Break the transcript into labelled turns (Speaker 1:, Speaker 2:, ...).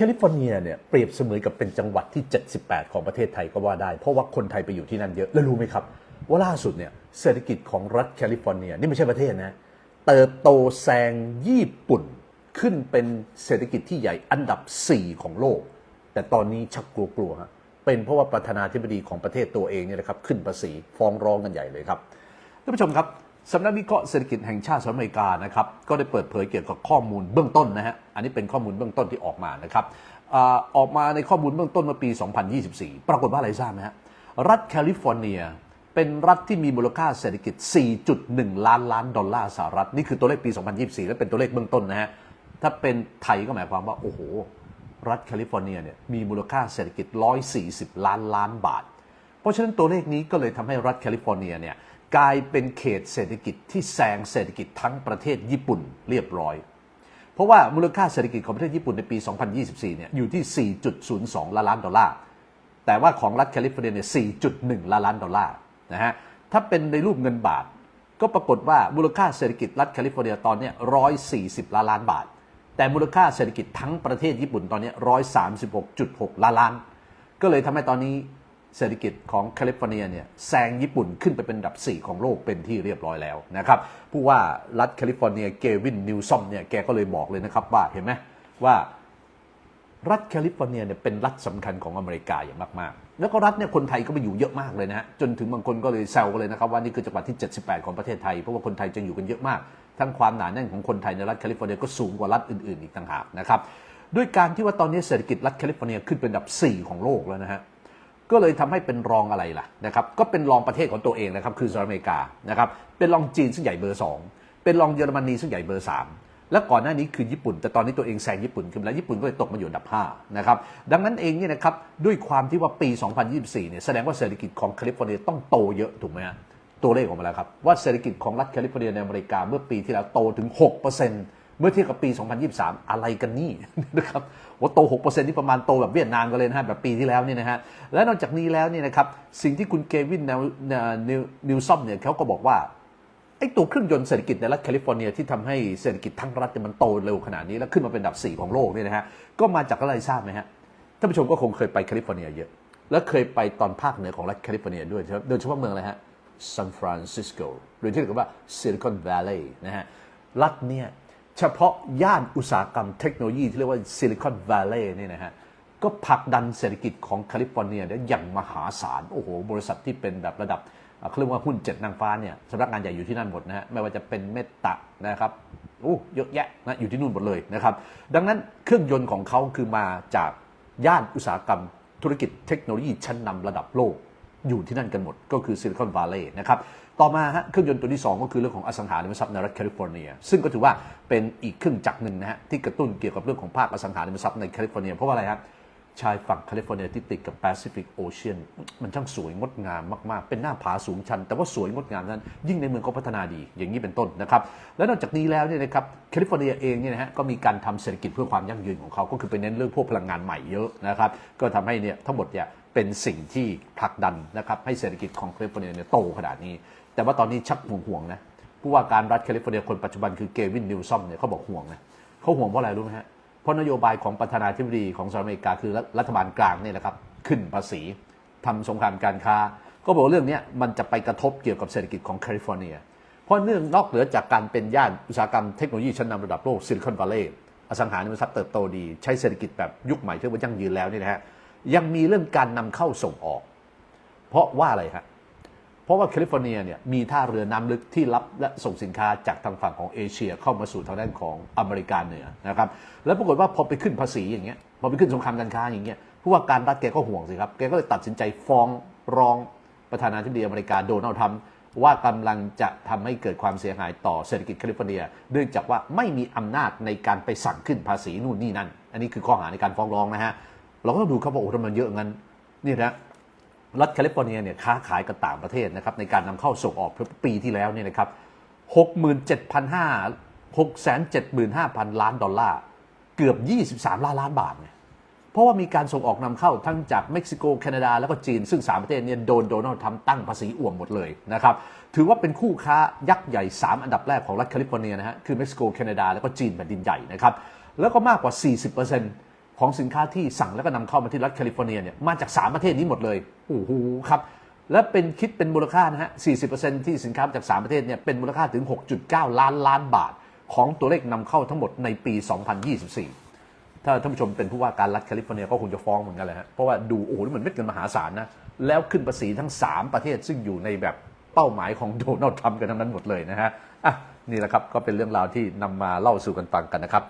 Speaker 1: คลิฟอร์เนียเนี่ยเปรียบเสมือนกับเป็นจังหวัดที่ 78 ของประเทศไทยก็ว่าได้ เพราะว่าคนไทยไปอยู่ที่นั่นเยอะ แล้วรู้ไหมครับ ว่าล่าสุดเนี่ยเศรษฐกิจของรัฐแคลิฟอร์เนีย นี่ไม่ใช่ประเทศนะ เติบโตแซงญี่ปุ่น ขึ้นเป็นเศรษฐกิจที่ใหญ่อันดับ 4 ของโลก แต่ตอนนี้ชักกลัวๆฮะเป็นเพราะว่าประธานาธิบดีของประเทศตัวเองเนี่ยนะครับขึ้นภาษีฟ้องร้องกันใหญ่เลยครับท่านผู้ชมครับ สำนักวิเคราะห์เศรษฐกิจแห่งชาติสหรัฐอเมริกานะครับก็ได้เปิดเผยเกี่ยวกับข้อมูลเบื้องต้นนะฮะอันนี้เป็นข้อมูลเบื้องต้นที่ออกมานะครับออกมาในข้อมูลเบื้องต้นเมื่อปี 2024 ปรากฏว่าอะไรทราบไหมฮะรัฐแคลิฟอร์เนีย เป็นรัฐที่มีมูลค่าเศรษฐกิจ 4.1 ล้านล้านดอลลาร์สหรัฐ นี่คือตัวเลขปี 2024 และเป็นตัวเลขเบื้องต้นนะฮะถ้าเป็นไทยก็หมายความว่าโอ้โห รัฐแคลิฟอร์เนียเนี่ยมีมูลค่าเศรษฐกิจ 140 ล้านล้านบาท เพราะฉะนั้นตัวเลขนี้ก็เลยทำให้รัฐแคลิฟอร์เนียเนี่ย กลายเป็นเขตเศรษฐกิจที่แซงเศรษฐกิจทั้งประเทศญี่ปุ่นเรียบร้อย เพราะว่ามูลค่าเศรษฐกิจของประเทศญี่ปุ่นในปี 2024 เนี่ยอยู่ที่ 4.02 ล้านล้านดอลลาร์ แต่ว่าของรัฐแคลิฟอร์เนียเนี่ย 4.1 ล้านล้านดอลลาร์นะฮะ ถ้าเป็นในรูปเงินบาท ก็ปรากฏว่ามูลค่าเศรษฐกิจรัฐแคลิฟอร์เนียตอนเนี้ย140 ล้านล้านบาท แต่มูลค่าเศรษฐกิจทั้งประเทศญี่ปุ่นตอนเนี้ย136.6 ล้านล้าน ก็เลยทำให้ตอนนี้ เศรษฐกิจของแคลิฟอร์เนียเนี่ยแซงญี่ปุ่นขึ้นไปเป็นอันดับ 4 ของโลกเป็นที่เรียบร้อยแล้วนะครับผู้ว่ารัฐแคลิฟอร์เนียเกวินนิวซอมเนี่ยแกก็เลยบอกเลยนะครับว่าเห็นไหมว่ารัฐแคลิฟอร์เนียเนี่ยเป็นรัฐสำคัญของอเมริกาอย่างมากๆ แล้วก็รัฐเนี่ยคนไทยก็ไปอยู่เยอะมากเลยนะฮะ จนถึงบางคนก็เลยแซวกันเลยนะครับว่านี่คือจังหวัดที่ 78 ของประเทศไทย เพราะว่าคนไทยจะอยู่กันเยอะมาก ทั้งความหนาแน่นของคนไทยในรัฐแคลิฟอร์เนียก็สูงกว่ารัฐอื่นๆ อีกต่างหากนะครับ ด้วยการที่ว่าตอนนี้เศรษฐกิจรัฐแคลิฟอร์เนียขึ้นเป็นอันดับ 4 ของโลกแล้วนะฮะ ก็เลยทำให้เป็นรองอะไรล่ะนะครับก็เป็นรองประเทศของตัวเองนะครับคือสหรัฐอเมริกานะครับเป็นรองจีนซึ่งใหญ่เบอร์ 2 เป็นรองเยอรมนีซึ่งใหญ่เบอร์ 3และก่อนหน้านี้คือญี่ปุ่น แต่ตอนนี้ตัวเองแซงญี่ปุ่นขึ้นแล้วญี่ปุ่นก็เลยตกมาอยู่อันดับ5นะครับดังนั้นเองเนี่ยนะครับด้วยความที่ว่าปี 2024 เนี่ยแสดงว่าเศรษฐกิจของแคลิฟอร์เนียต้องโตเยอะถูกไหมฮะตัวเลขออกมาแล้วครับ ว่าเศรษฐกิจของรัฐแคลิฟอร์เนียในอเมริกาเมื่อปีที่แล้วโตถึง 6% เมื่อเทียบกับปี 2023 อะไรกันนี่นะครับว่าโต6%นี่ประมาณโตแบบเวียดนามกันเลยนะฮะแบบปีที่แล้วนี่นะฮะและนอกจากนี้แล้วเนี่ยนะครับสิ่งที่คุณเกวินนิวนิวนิวซอมเนี่ยเขาก็บอกว่าไอ้ตัวเครื่องยนต์เศรษฐกิจในรัฐแคลิฟอร์เนียที่ทำให้เศรษฐกิจทั้งรัฐมันโตเร็วขนาดนี้ แล้วขึ้นมาเป็นอันดับ 4 ของโลกเนี่ยนะฮะก็มาจากอะไรทราบไหมฮะท่านผู้ชมก็คงเคยไปแคลิฟอร์เนียเยอะ และเคยไปตอนภาคเหนือของรัฐแคลิฟอร์เนียด้วยนะครับโดยเฉพาะเมืองอะไรฮะซานฟรานซิสโกหรือที่เรียกว่าซิลิคอน v วลล y นะฮะรัฐเนี่ย เฉพาะย่านอุตสาหกรรมเทคโนโลยีที่เรียกว่าซิลิคอน v วลเล y เนี่นะฮะก็ผลักดันเศรษฐกิจของแคลิฟอร์เนียได้อย่างมหาศาล โอ้โห บริษัทที่เป็นแบบระดับเขาเรียกว่าหุ้นเจ็ดนางฟ้าเนี่ยสำนักงานใหญ่อยู่ที่นั่นหมดนะฮะไม่ว่าจะเป็นเมตตานะครับโอ้เยอะแยะนะอยู่ที่นู่นหมดเลยนะครับ ดังนั้นเครื่องยนต์ของเขาคือมาจากย่านอุตสาหกรรมธุรกิจเทคโนโลยีชั้นนำระดับโลกอยู่ที่นั่นกันหมด ก็คือซิลิคอนว l ลล y นะครับ ต่อมาฮะเครื่องยนต์ตัวที่ 2 ก็คือเรื่องของอสังหาริมทรัพย์ในรัฐแคลิฟอร์เนีย ซึ่งก็ถือว่าเป็นอีกเครื่องจักรหนึ่งนะฮะที่กระตุ้นเกี่ยวกับเรื่องของภาคอสังหาริมทรัพย์ในแคลิฟอร์เนียเพราะว่าอะไรครับชายฝั่งแคลิฟอร์เนียที่ติดกับแปซิฟิกโอเชียนมันช่างสวยงดงามมากๆ เป็นหน้าผาสูงชัน แต่ว่าสวยงดงามนั้น ยิ่งในเมืองเขาพัฒนาดีอย่างนี้เป็นต้นนะครับ และนอกจากนี้แล้วเนี่ยนะครับแคลิฟอร์เนียเองเนี่ยนะฮะก็มีการทำเศรษฐกิจเพื่อความยั่งยืนของเขาก็คือไปเน้นเรื่องพวกพลังงานใหม่เยอะนะครับก็ทำให้เนี่ยทั้งหมดเนี่ยเป็นสิ่งที่ผลักดันนะครับให้เศรษฐกิจของแคลิฟอร์เนียเนี่ยโตขนาดนี้ แต่ว่าตอนนี้ชักห่วงๆนะผู้ว่าการรัฐแคลิฟอร์เนียคนปัจจุบันคือเกวินนิวซอมเนี่ยเขาบอกห่วงนะเขาห่วงเพราะอะไรรู้ไหมฮะเพราะนโยบายของประธานาธิบดีของสหรัฐอเมริกาคือรัฐบาลกลางเนี่ยนะครับขึ้นภาษีทำสงครามการค้า ก็บอกว่าเรื่องนี้มันจะไปกระทบเกี่ยวกับเศรษฐกิจของแคลิฟอร์เนีย เพราะเนื่องนอกเหนือจากการเป็นย่านอุตสาหกรรมเทคโนโลยีชั้นนำระดับโลกซิลิคอนวัลเลย์อสังหาริมทรัพย์เติบโตดีใช้เศรษฐกิจแบบยุคใหม่ที่ว่ายั่งยืนแล้วนี่นะฮะยังมีเรื่องการนำเข้าส่งออก เพราะว่าอะไรฮะ ราะว่าแคลิฟอร์เนียเนี่ยมีท่าเรือน้ำลึกที่รับและส่งสินค้าจากทางฝั่งของเอเชียเข้ามาสู่ทางด้านของอเมริกาเหนือนะครับแล้วปรากฏว่าพอไปขึ้นภาษีอย่างเงี้ยพอไปขึ้นสงครามการค้าอย่างเงี้ยผู้ว่าการรัฐแกก็ห่วงสิครับแกก็เลยตัดสินใจฟ้องร้องประธานาธิบดีอเมริกาโดนัลด์ทรัมป์ว่ากำลังจะทำให้เกิดความเสียหายต่อเศรษฐกิจแคลิฟอร์เนียเนื่องจากว่าไม่มีอำนาจในการไปสั่งขึ้นภาษีนู่นนี่นั่น อันนี้คือข้อหาในการฟ้องร้องนะฮะเราก็ต้องดูครับว่าโอ้ทำไมมันเยอะงั้นนี่นะ รัฐแคลิฟอร์เนียเนี่ยค้าขายกับต่างประเทศนะครับในการนำเข้าส่งออกปีที่แล้วเนี่ยนะครับ67,500ล้านดอลลาร์ เกือบ23ล้านล้านบาทเนี่ยเพราะว่ามีการส่งออกนำเข้าทั้งจากเม็กซิโก แคนาดา แล้วก็จีน ซึ่ง 3 ประเทศเนี่ยโดนโดนัลด์ทรัมป์ตั้งภาษีอ่วมหมดเลยนะครับ ถือว่าเป็นคู่ค้ายักษ์ใหญ่ 3 อันดับแรกของรัฐแคลิฟอร์เนียนะฮะ คือเม็กซิโก แคนาดา แล้วก็จีนแผ่นดินใหญ่นะครับ แล้วก็มากกว่า 40% ของสินค้าที่สั่งแล้วก็นำเข้ามาที่รัฐแคลิฟอร์เนียเนี่ยมาจาก 3 ประเทศนี้หมดเลยโอ้โหครับและเป็นคิดเป็นมูลค่านะฮะ 40%ที่สินค้ามาจาก 3 ประเทศเนี่ยเป็นมูลค่าถึง 6.9 ล้านล้านบาท ของตัวเลขนำเข้าทั้งหมดในปี 2024 ถ้าท่านผู้ชมเป็นผู้ว่าการรัฐแคลิฟอร์เนียก็คงจะฟ้องเหมือนกันเลยฮะ เพราะว่าดูโอ้โหนี่มันเม็ดเงินมหาศาลนะ แล้วขึ้นภาษีทั้ง 3 ประเทศซึ่งอยู่ในแบบเป้าหมายของโดนัลด์ทรัมป์กันทั้งนั้นหมดเลยนะฮะ อะนี่แหละครับก็เป็นเรื่องราวที่นำมาเล่าสู่กันฟังกันนะครับ